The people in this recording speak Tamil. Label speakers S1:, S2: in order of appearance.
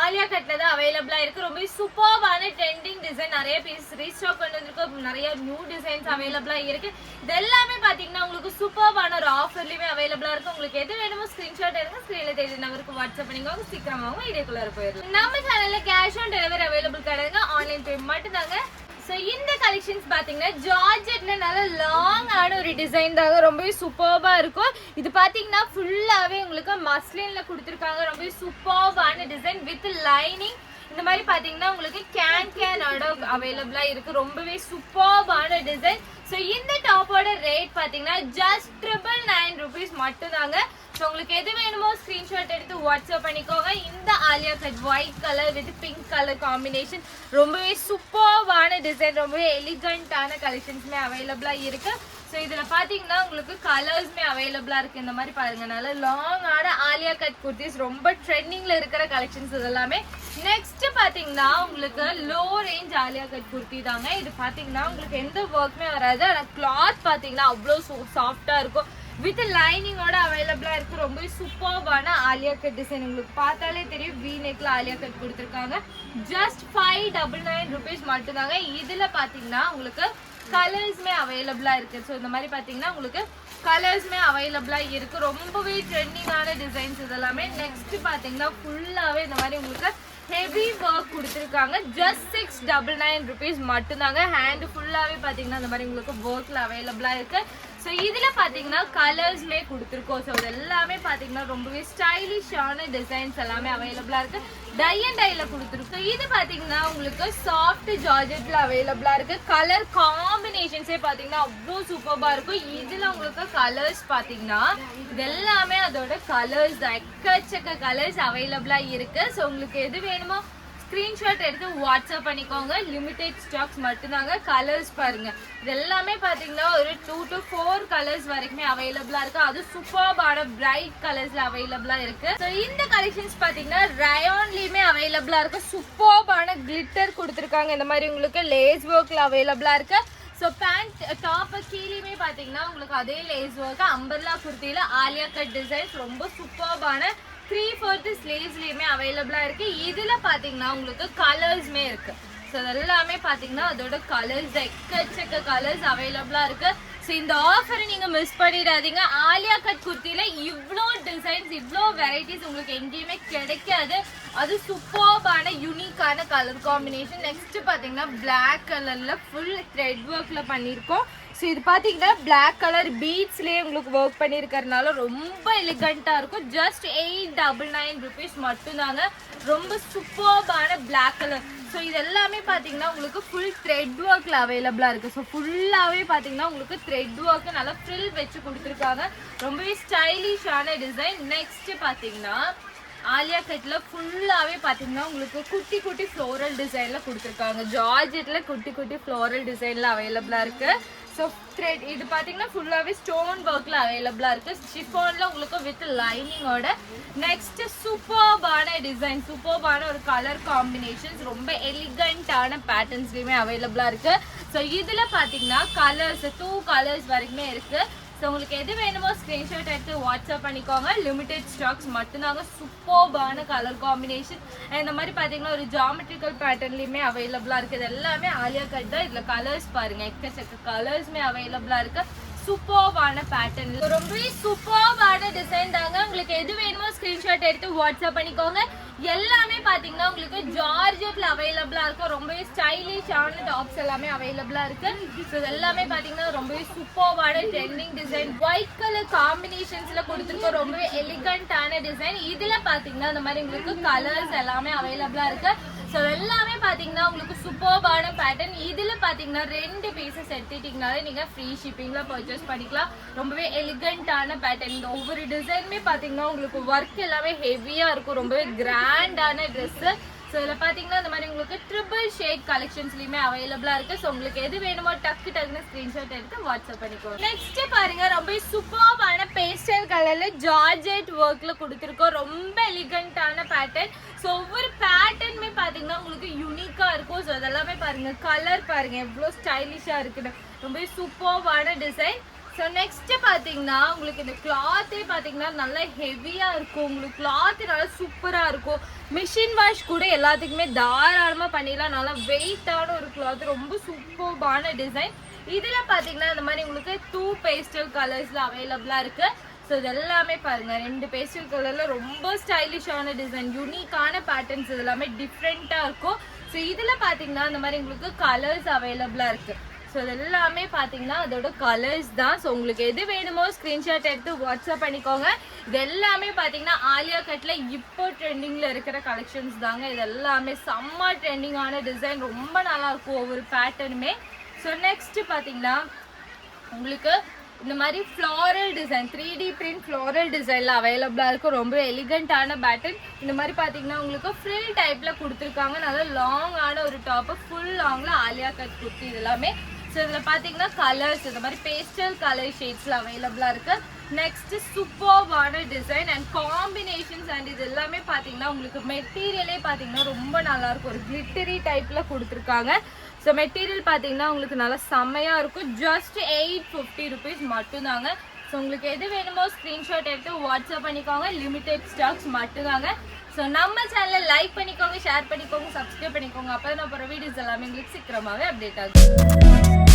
S1: ஆலியா கட்ல தான் அவைலபிளா இருக்கு. ரொம்ப சூப்பர்வான ட்ரெண்டிங் டிசைன் நிறைய பீஸ் ரீஸ்டாக் கொண்டு வந்திருக்கு நிறைய நியூ டிசைன்ஸ் அவைலபிளா இருக்கு. இது எல்லாமே பாத்தீங்கன்னா உங்களுக்கு சூப்பர்வான ஒரு ஆஃபர்லயுமே அவைலபிளா இருக்கு. உங்களுக்கு எது வேணுமோ ஸ்கிரீன்ஷாட் எடுங்க. ஸ்கிரீன்ல தெரியுது நம்பருக்கு வாட்ஸ்அப் பண்ணிக்கோங்க. சீக்கிரமாகவும் வீடியோக்குள்ள போயிடும் நம்ம சேனல்ல கேஷ் ஆன் டெலிவரி அவைலபிள் கிடையாது ஆன்லைன் பே மட்டும் தாங்க ஸோ இந்த கலெக்ஷன்ஸ் பார்த்தீங்கன்னா ஜார்ஜெட்ல நல்ல லாங்கான ஒரு டிசைன் தாங்க. ரொம்பவே சூப்பர்பாக இருக்கும். இது பார்த்தீங்கன்னா ஃபுல்லாகவே உங்களுக்கு மஸ்லின்ல கொடுத்துருக்காங்க. ரொம்பவே சூப்பர்பான டிசைன் வித் லைனிங் இந்த மாதிரி பார்த்தீங்கன்னா உங்களுக்கு கேன் கேன் அடோக் அவைலபிளாக இருக்கு. ரொம்பவே சூப்பர்பான டிசைன் ஸோ இந்த டாப்போட ரேட் பார்த்தீங்கன்னா ஜஸ்ட் ட்ரிபிள் நைன் மட்டும்தாங்க. ஸோ உங்களுக்கு எது வேணுமோ ஸ்க்ரீன்ஷாட் எடுத்து வாட்ஸ்அப் பண்ணிக்கோங்க. இந்த Alia cut white colour with pink colour combination ரொம்பவே சூப்பர்வான டிசைன் ரொம்பவே எலிகண்டான கலெக்ஷன்ஸுமே அவைலபிளாக இருக்கு. ஸோ இதில் பார்த்தீங்கன்னா உங்களுக்கு கலர்ஸ்மே அவைலபிளாக இருக்குது இந்த மாதிரி பாருங்க. நல்ல லாங்கான ஆலியா கட் குர்த்திஸ் ரொம்ப ட்ரெண்டிங்கில் இருக்கிற கலெக்ஷன்ஸ் இதெல்லாமே. நெக்ஸ்ட் பார்த்தீங்கன்னா உங்களுக்கு low range Alia cut kurti தாங்க. இது பார்த்தீங்கன்னா உங்களுக்கு எந்த ஒர்க்குமே வராது. ஆனால் கிளாத் பார்த்தீங்கன்னா அவ்வளோ சாஃப்டாக இருக்கும். வித் லைனிங்கோட அவைலபிளா இருக்கு. ரொம்ப சூப்பர்வான ஆலியா கட் டிசைன் உங்களுக்கு பார்த்தாலே தெரியும். வி நெக்ல ஆலியா கட் கொடுத்துருக்காங்க. Just five double nine rupees மட்டும்தாங்க. இதுல பாத்தீங்கன்னா உங்களுக்கு கலர்ஸ்மே அவைலபிளா இருக்கு. ஸோ இந்த மாதிரி பாத்தீங்கன்னா உங்களுக்கு கலர்ஸ்மே அவைலபிளா இருக்கு. ரொம்பவே ட்ரெண்டிங்கான டிசைன்ஸ் இதெல்லாமே. நெக்ஸ்ட் பாத்தீங்கன்னா ஃபுல்லாவே இந்த மாதிரி உங்களுக்கு ஹெவி ஒர்க் கொடுத்துருக்காங்க. Just six double nine rupees மட்டும்தாங்க. ஹேண்ட் ஃபுல்லாகவே பார்த்தீங்கன்னா இந்த மாதிரி உங்களுக்கு ஒர்க்கில் அவைலபிளாக இருக்குது ஸோ இதில் பார்த்தீங்கன்னா கலர்ஸ்மே கொடுத்துருக்கோம். ஸோ இது எல்லாமே பார்த்தீங்கன்னா ரொம்பவே ஸ்டைலிஷான டிசைன்ஸ் எல்லாமே அவைலபிளாக இருக்குது டை அண்ட் டையில் கொடுத்துருக்கு இது பார்த்தீங்கன்னா உங்களுக்கு சாஃப்ட் ஜார்ஜெட்டில் அவைலபிளாக இருக்குது கலர் காம்பினேஷன்ஸே பார்த்தீங்கன்னா அவ்வளோ சூப்பராக இருக்கும். இதில் உங்களுக்கு கலர்ஸ் பார்த்தீங்கன்னா இது எல்லாமே அதோட கலர்ஸ் எக்கச்சக்க கலர்ஸ் அவைலபிளாக இருக்குது ஸோ உங்களுக்கு எது வேணுமோ ஸ்க்ரீன்ஷாட் எடுத்து வாட்ஸ்அப் பண்ணிக்கோங்க. லிமிடெட் ஸ்டாக்ஸ் மட்டும்தாங்க கலர்ஸ் பாருங்க. இது எல்லாமே பார்த்தீங்கன்னா ஒரு டூ டு ஃபோர் கலர்ஸ் வரைக்குமே அவைலபிளா இருக்கு. அது சூப்பர்பான பிரைட் கலர்ஸ்ல அவைலபிளா இருக்கு. ஸோ இந்த கலெக்ஷன்ஸ் பார்த்தீங்கன்னா ரயான்லயுமே அவைலபிளா இருக்கு. சூப்பர்பான கிளிட்டர் கொடுத்துருக்காங்க. இந்த மாதிரி உங்களுக்கு லேஸ் ஒர்க்ல அவைலபிளா இருக்கு. ஸோ பேண்ட் டாப்பு கீழேயுமே பார்த்தீங்கன்னா உங்களுக்கு அதே லேஸ் ஒர்க் அம்பர்லா குர்த்தியில் ஆலியா கட் டிசைன்ஸ் ரொம்ப சூப்பர்பான த்ரீ ஃபோர்த்து ஸ்லீவ்ஸ்லேயுமே அவைலபிளாக இருக்குது இதில் பார்த்தீங்கன்னா உங்களுக்கு கலர்ஸ்மே இருக்குது ஸோ எல்லாமே பார்த்தீங்கன்னா அதோட கலர்ஸ் எக்கச்சக்க கலர்ஸ் அவைலபிளாக இருக்குது ஸோ இந்த ஆஃபரை நீங்கள் மிஸ் பண்ணிடாதீங்க. ஆலியா கட் குர்த்தியில் இவ்வளோ டிசைன்ஸ் இவ்வளோ வெரைட்டிஸ் உங்களுக்கு எங்கேயுமே கிடைக்காது. அது சூப்பர்பான யூனிக்கான கலர் காம்பினேஷன் நெக்ஸ்ட் பார்த்தீங்கன்னா பிளாக் கலரில் ஃபுல் த்ரெட் ஒர்க்கில் பண்ணியிருக்கோம். ஸோ இது பார்த்தீங்கன்னா பிளாக் கலர் பீட்ஸ்லேயே உங்களுக்கு ஒர்க் பண்ணியிருக்கறனால ரொம்ப எலிகண்ட்டாக இருக்கும். Just eight double nine rupees மட்டும்தாங்க. ரொம்ப சூப்பர்பான பிளாக் கலர் ஸோ இது எல்லாமே பார்த்தீங்கன்னா உங்களுக்கு ஃபுல் த்ரெட் ஒர்க்கில் அவைலபிளாக இருக்குது ஸோ ஃபுல்லாகவே பார்த்தீங்கன்னா உங்களுக்கு த்ரெட் ஒர்க்கு நல்லா ஃப்ரில் வச்சு கொடுத்துருக்காங்க. ரொம்பவே ஸ்டைலிஷான டிசைன் நெக்ஸ்ட்டு பார்த்தீங்கன்னா ஆலியா கட்டில் ஃபுல்லாகவே பார்த்தீங்கன்னா உங்களுக்கு குட்டி குட்டி ஃப்ளோரல் டிசைனில் கொடுத்துருக்காங்க. ஜார்ஜெட்டில் குட்டி குட்டி ஃப்ளோரல் டிசைனில் அவைலபிளாக இருக்குது ஸோ த்ரெட் இது பார்த்தீங்கன்னா ஃபுல்லாகவே ஸ்டோன் ஒர்க்கில் அவைலபிளாக இருக்குது ஷிஃபானில் உங்களுக்கு வித் லைனிங்கோட நெக்ஸ்ட் சூப்பர்பான டிசைன் சூப்பர்பான ஒரு கலர் காம்பினேஷன்ஸ் ரொம்ப எலிகண்ட்டான பேட்டர்ன்ஸ்லையுமே அவைலபிளாக இருக்குது ஸோ இதில் பார்த்தீங்கன்னா கலர்ஸ் டூ கலர்ஸ் வரைக்குமே இருக்குது ஸோ உங்களுக்கு எது வேணுமோ ஸ்க்ரீன்ஷாட் எடுத்து வாட்ஸ்அப் பண்ணிக்கோங்க. லிமிடெட் ஸ்டாக்ஸ் மட்டும்தாங்க. சூப்பர்பான கலர் காம்பினேஷன் இந்த மாதிரி பார்த்தீங்கன்னா ஒரு ஜாமெட்ரிக்கல் பேட்டர்ன்லையுமே அவைலபிளாக இருக்குது எல்லாமே ஆலியா கட் தான். இதில் கலர்ஸ் பாருங்கள் எக்கச்சக்க கலர்ஸுமே அவைலபிளாக இருக்குது சூப்பர்வான பேட்டர்ன் ரொம்பவே சூப்பர்வான டிசைன் தாங்க. உங்களுக்கு எது வேணுமோ ஸ்க்ரீன்ஷாட் எடுத்து வாட்ஸ்அப் பண்ணிக்கோங்க. எல்லாமே பாத்தீங்கன்னா உங்களுக்கு ஜார்ஜெட்ல அவைலபிளா இருக்கும். ரொம்பவே ஸ்டைலிஷான டாப்ஸ் எல்லாமே அவைலபிளா இருக்கு. ஸோ இது எல்லாமே பாத்தீங்கன்னா ரொம்பவே சூப்பர்வான ட்ரெண்டிங் டிசைன் ஒயிட் கலர் காம்பினேஷன்ஸ்ல கொடுத்துருக்கோம் ரொம்பவே எலிகண்டான டிசைன் இதுல பாத்தீங்கன்னா இந்த மாதிரி உங்களுக்கு கலர்ஸ் எல்லாமே அவைலபிளா இருக்கு. ஸோ எல்லாமே பார்த்தீங்கன்னா உங்களுக்கு சூப்பர்பான பேட்டர்ன் இதில் பார்த்தீங்கன்னா ரெண்டு பீசஸ் எடுத்துட்டிங்கனாலே நீங்கள் ஃப்ரீ ஷிப்பிங்கில் பர்ச்சேஸ் பண்ணிக்கலாம். ரொம்பவே எலிகண்ட்டான பேட்டர்ன் இந்த ஒவ்வொரு டிசைனுமே பார்த்தீங்கன்னா உங்களுக்கு ஒர்க் எல்லாமே ஹெவியாக இருக்கும். ரொம்பவே கிராண்டான ட்ரெஸ்ஸு ஸோ இதில் பார்த்தீங்கன்னா இந்த மாதிரி உங்களுக்கு ட்ரிபிள் ஷேட் கலெக்ஷன்ஸ்லையுமே அவைலபிளாக இருக்குது ஸோ உங்களுக்கு எது வேணுமோ டக்கு டக்குன்னு ஸ்க்ரீன்ஷாட் எடுத்து வாட்ஸ்அப் பண்ணிக்கோங்க. நெக்ஸ்ட் பாருங்கள் ரொம்ப சூப்பர்பான பேஸ்டல் கலரில் ஜார்ஜெட் ஒர்க்கில் கொடுத்துருக்கோம். ரொம்ப எலிகண்ட்டான பேட்டர்ன் ஸோ ஒவ்வொரு பேட்டர்னுமே பார்த்தீங்கன்னா உங்களுக்கு யூனிக்காக இருக்கும். ஸோ அதெல்லாமே பாருங்கள் கலர் பாருங்கள் எவ்வளோ ஸ்டைலிஷாக இருக்குது ரொம்ப சூப்பர்வான டிசைன் ஸோ நெக்ஸ்ட் பார்த்தீங்கன்னா உங்களுக்கு இந்த கிளாத்தே பார்த்தீங்கன்னா நல்லா ஹெவியாக இருக்கும். உங்களுக்கு கிளாத்து நல்லா சூப்பராக இருக்கும். மிஷின் வாஷ் கூட எல்லாத்துக்குமே தாராளமாக பண்ணிடலாம். நல்லா வெயிட்டான ஒரு கிளாத் ரொம்ப சூப்பர்பான டிசைன் இதில் பார்த்தீங்கன்னா இந்த மாதிரி உங்களுக்கு டூ பேஸ்டல் கலர்ஸில் அவைலபிளாக இருக்குது ஸோ இது எல்லாமே ரெண்டு பேஸ்டல் கலரில் ரொம்ப ஸ்டைலிஷான டிசைன் யூனிக்கான பேட்டர்ன்ஸ் இது எல்லாமே இருக்கும். ஸோ இதில் பார்த்தீங்கன்னா இந்த மாதிரி உங்களுக்கு கலர்ஸ் அவைலபிளாக இருக்குது ஸோ இதெல்லாமே பார்த்தீங்கன்னா அதோட கலர்ஸ் தான். ஸோ உங்களுக்கு எது வேணுமோ ஸ்க்ரீன்ஷாட் எடுத்து வாட்ஸ்அப் பண்ணிக்கோங்க. இது எல்லாமே பார்த்தீங்கன்னா ஆலியா கட்டில் இப்போ ட்ரெண்டிங்கில் இருக்கிற கலெக்ஷன்ஸ் தாங்க. இது எல்லாமே செம்ம ட்ரெண்டிங்கான டிசைன் ரொம்ப நல்லா இருக்கும் ஒவ்வொரு பேட்டர்னுமே ஸோ நெக்ஸ்ட் பார்த்தீங்கன்னா உங்களுக்கு இந்த மாதிரி floral design three D print floral டிசைனில் அவைலபிளாக இருக்கும். ரொம்ப எலிகண்ட்டான பேட்டர்ன் இந்த மாதிரி பார்த்தீங்கன்னா உங்களுக்கு ஃப்ரில் டைப்பில் கொடுத்துருக்காங்க. நல்லா லாங்கான ஒரு டாப்பு ஃபுல் லாங்கில் ஆலியா கட் குர்த்தி இதெல்லாமே ஸோ இதில் பார்த்தீங்கன்னா கலர்ஸ் இந்த மாதிரி பேஸ்டல் கலர் ஷேட்ஸில் அவைலபிளாக இருக்குது நெக்ஸ்ட் சூப்பர்வான டிசைன் அண்ட் காம்பினேஷன்ஸ் அண்ட் இது எல்லாமே பார்த்தீங்கன்னா உங்களுக்கு மெட்டீரியலே பார்த்தீங்கன்னா ரொம்ப நல்லாயிருக்கும் ஒரு கிளிட்டரி டைப்பில் கொடுத்துருக்காங்க. ஸோ மெட்டீரியல் பார்த்தீங்கன்னா உங்களுக்கு நல்லா செம்மையாக இருக்கும். ஜஸ்ட் எயிட் ஃபிஃப்டி ருபீஸ் மட்டும்தாங்க. ஸோ உங்களுக்கு எது வேணுமோ ஸ்க்ரீன்ஷாட் எடுத்து வாட்ஸ்அப் பண்ணிக்கோங்க. லிமிடெட் ஸ்டாக்ஸ் மட்டும்தாங்க. ஸோ நம்ம சேனலை லைக் பண்ணிக்கோங்க ஷேர் பண்ணிக்கோங்க சப்ஸ்கிரைப் பண்ணிக்கோங்க. அப்போ தான் நான் போகிற வீடியோஸ் எல்லாமே உங்களுக்கு சீக்கிரமாகவே அப்டேட் ஆகும்.